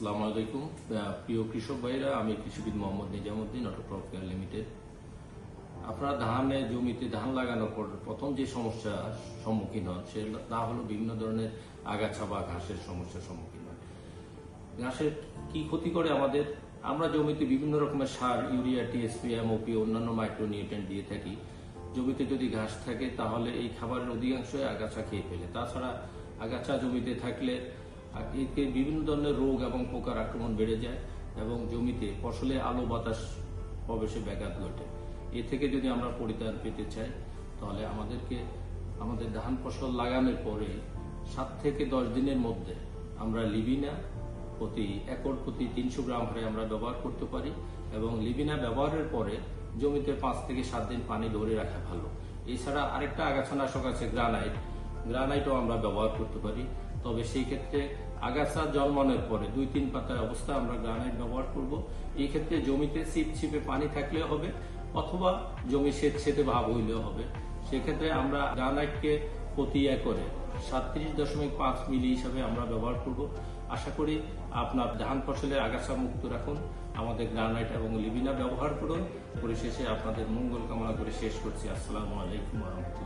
আসসালামু আলাইকুম। প্রিয় কৃষক ভাইরা, আমি কৃষিবিদ Mohammad Nizamuddin autocrop care limited. আপনারা ধানে, জমিতে ধান লাগানোর পর প্রথম যে সমস্যার সম্মুখীন হন, সে তা হলো বিভিন্ন ধরনের আগাছা বা ঘাসের সমস্যার সম্মুখীন হন। ঘাসের কি ক্ষতি করে আমাদের? আমরা জমিতে বিভিন্ন রকমের সার, ইউরিয়া টিএসপি এমওপি অন্যান্য মাইক্রোনিউট্রেন্ট দিয়ে থাকি। জমিতে যদি ঘাস থাকে, তাহলে এই খাবারের অধিকাংশই আগাছা খেয়ে ফেলে। তাছাড়া আগাছা জমিতে থাকলে আর এতে বিভিন্ন ধরনের রোগ এবং পোকার আক্রমণ বেড়ে যায় এবং জমিতে ফসলে আলো, বাতাস প্রবেশে ব্যাঘাত ঘটে। এ থেকে যদি আমরা পরিত্রাণ পেতে চাই, তাহলে আমাদেরকে, আমাদের ধান ফসল লাগানোর পরে সাত থেকে দশ দিনের মধ্যে আমরা লিবিনা প্রতি একর প্রতি তিনশো গ্রাম হারে আমরা ব্যবহার করতে পারি এবং লিবিনা ব্যবহারের পরে জমিতে পাঁচ থেকে সাত দিন পানি ধরে রাখা ভালো। এছাড়া আরেকটা আগাছানাশক আছে, গ্রানাইট। গ্রানাইটও আমরা ব্যবহার করতে পারি। তবে সেই ক্ষেত্রে আগাছা জন্মানোর পরে দুই, তিন পাতার অবস্থা আমরা গ্রানাইট ব্যবহার করব। এই ক্ষেত্রে জমিতে ছিপ ছিপে পানি থাকলেও হবে অথবা জমি সেচ সেতে ভাব হইলেও হবে। সেক্ষেত্রে আমরা গ্রানাইটকে প্রতি একরে সাতত্রিশ দশমিক পাঁচ মিলি হিসাবে আমরা ব্যবহার করব। আশা করি আপনার ধান ফসলের আগাছা মুক্ত রাখুন, আমাদের গ্রানাইট এবং লিবিনা ব্যবহার করুন। পরিশেষে আপনাদের মঙ্গল কামনা করে শেষ করছি। আসসালামু আলাইকুম রহমতুল্লাহ।